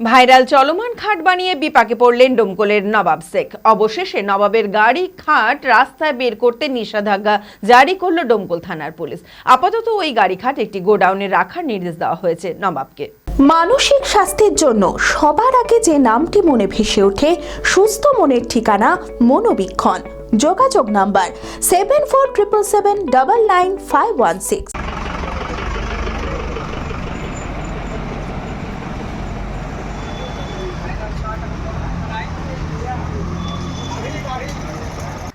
Viral চলমান খাট বানিয়ে বিপাকে পড়লেন ডোমকলের নবাব শেখ। অবশেষে নবাবের গাড়ি, খাট রাস্তায় বের করতে নিষেধাজ্ঞা জারি করল ডোমকল থানার পুলিশ। আপাতত ওই গাড়ি, খাট একটি গোডাউনে রাখার নির্দেশ দেওয়া হয়েছে নবাবকে। মানসিক স্বাস্থ্যের জন্য সবার আগে যে নামটি মনে ভেসে ওঠে, সুস্থ মনের ঠিকানা মনোবীক্ষণ। যোগাযোগ number seven four triple seven double nine five one six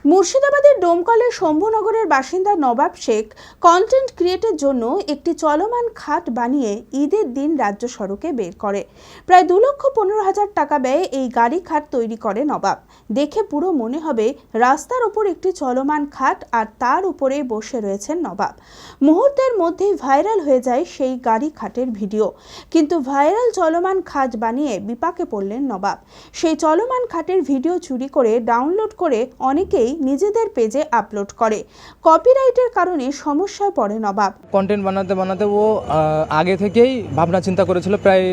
মুর্শিদাবাদের ডোমকলের শম্ভুনগরের বাসিন্দা নবাব শেখ কন্টেন্ট ক্রিয়েটের জন্য একটি চলমান খাট বানিয়ে ঈদের দিন রাজ্য সড়কে বের করে। প্রায় দু লক্ষ পনেরো হাজার টাকা ব্যয়ে এই গাড়ি খাট তৈরি করে নবাব। দেখে পুরো মনে হবে রাস্তার ওপর একটি চলমান খাট আর তার উপরে বসে রয়েছেন নবাব। মুহূর্তের মধ্যেই ভাইরাল হয়ে যায় সেই গাড়ি খাটের ভিডিও। কিন্তু ভাইরাল চলমান খাট বানিয়ে বিপাকে পড়লেন নবাব। সেই চলমান খাটের ভিডিও চুরি করে ডাউনলোড করে অনেকেই নিজেদের পেজে আপলোড করে। কপিরাইটের কারণে সমস্যায় পড়ে নবাব। কন্টেন্ট বানাতে বানাতে ও আগে থেকেই ভাবনা চিন্তা করেছিল প্রায়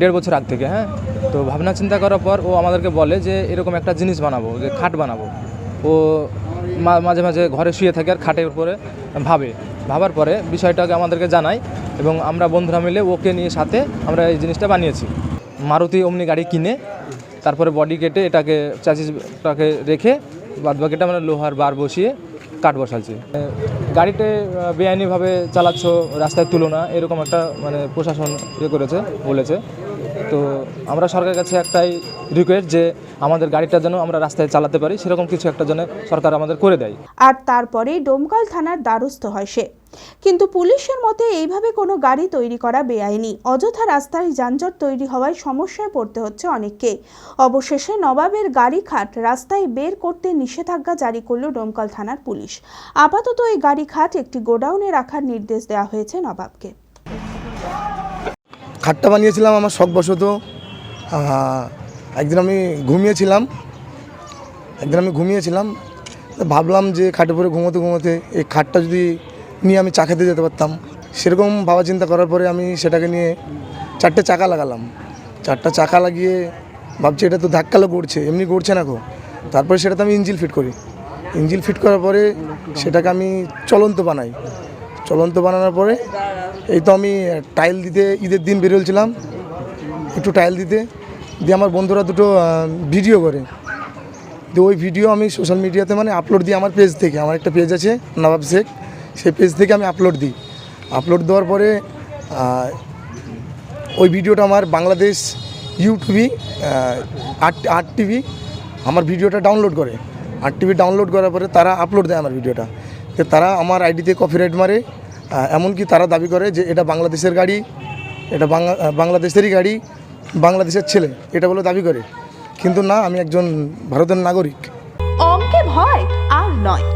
দেড় বছর আগ থেকে হ্যাঁ? তো ভাবনা চিন্তা করার পর ও আমাদেরকে বলে যে, এরকম একটা জিনিস বানাবো, যে খাট বানাবো। ও মাঝে মাঝে ঘরে শুয়ে থাকে আর খাটের উপরে ভাবে। ভাবার পরে বিষয়টাকে আমাদেরকে জানায় এবং আমরা বন্ধুরা মিলে ওকে নিয়ে সাথে আমরা এই জিনিসটা বানিয়েছি। মারুতি অমনি গাড়ি কিনে, তারপরে বডি কেটে এটাকে চাচিসটাকে রেখে বাদ বাকিটা মানে লোহার বার বসিয়ে কাঠ বসাচ্ছি। গাড়িতে বেআইনিভাবে চালাচ্ছ রাস্তায় তুলো না এরকম একটা মানে প্রশাসন ইয়ে করেছে, বলেছে। তো আমরা সরকারের কাছে একটাই রিকোয়েস্ট যে আমাদের গাড়িটা যেন আমরা রাস্তায় চালাতে পারি, সেরকম কিছু একটা যেন সরকার আমাদের করে দেয়। আর তারপরেই ডোমকাল থানার দ্বারস্থ হয় সে। কিন্তু পুলিশের মতে এইভাবে কোনো গাড়ি তৈরি করা বেআইনি। অযথা রাস্তায় যানজট তৈরি হওয়ায় সমস্যায় পড়তে হচ্ছে অনেককে। অবশেষে নবাবের গাড়ি খাট রাস্তায় বের করতে নিষেধাজ্ঞা জারি করল ডোমকল থানার পুলিশ। আপাতত এই গাড়ি খাট একটি গোডাউনে রাখার নির্দেশ দেওয়া হয়েছে নবাবকে। খাটটা বানিয়েছিলাম আমার শখবশত। একদিন আমি ঘুমিয়েছিলাম, একদিন আমি ঘুমিয়েছিলাম ভাবলাম যে খাটে পরে ঘুমোতে ঘুমোতে এই খাটটা যদি নিয়ে আমি চা খেতে যেতে পারতাম। সেরকম ভাবা চিন্তা করার পরে আমি সেটাকে নিয়ে চারটে চাকা লাগালাম। চারটা চাকা লাগিয়ে ভাবছি এটা তো ধাক্কালো গড়ছে, এমনি গড়ছে না গো। তারপরে সেটাতে আমি ইঞ্জিল ফিট করি। ইঞ্জিল ফিট করার পরে সেটাকে আমি চলন্ত বানাই। চলন্ত বানানোর পরে, এই তো আমি টাইল দিতে, ঈদের দিন বেরোলছিলাম একটু টাইল দিতে, দিয়ে আমার বন্ধুরা দুটো ভিডিও করে। তো ওই ভিডিও আমি সোশ্যাল মিডিয়াতে মানে আপলোড দিই আমার পেজ থেকে। আমার একটা পেজ আছে, নবাব শেখ। সেই পেজ থেকে আমি আপলোড দিই। আপলোড দেওয়ার পরে ওই ভিডিওটা আমার বাংলাদেশ ইউটিভি আট আট টিভি আমার ভিডিওটা ডাউনলোড করে। আট টিভি ডাউনলোড করার পরে তারা আপলোড দেয় আমার ভিডিওটা তো তারা আমার আইডিতে কফি কপিরাইট মারে এমনকি তারা দাবি করে যে এটা বাংলাদেশের গাড়ি, এটা বাংলা বাংলাদেশেরই গাড়ি, বাংলাদেশের ছেলে, এটা বলে দাবি করে। কিন্তু না, আমি একজন ভারতের নাগরিক। অঙ্কে ভয় আর নয়।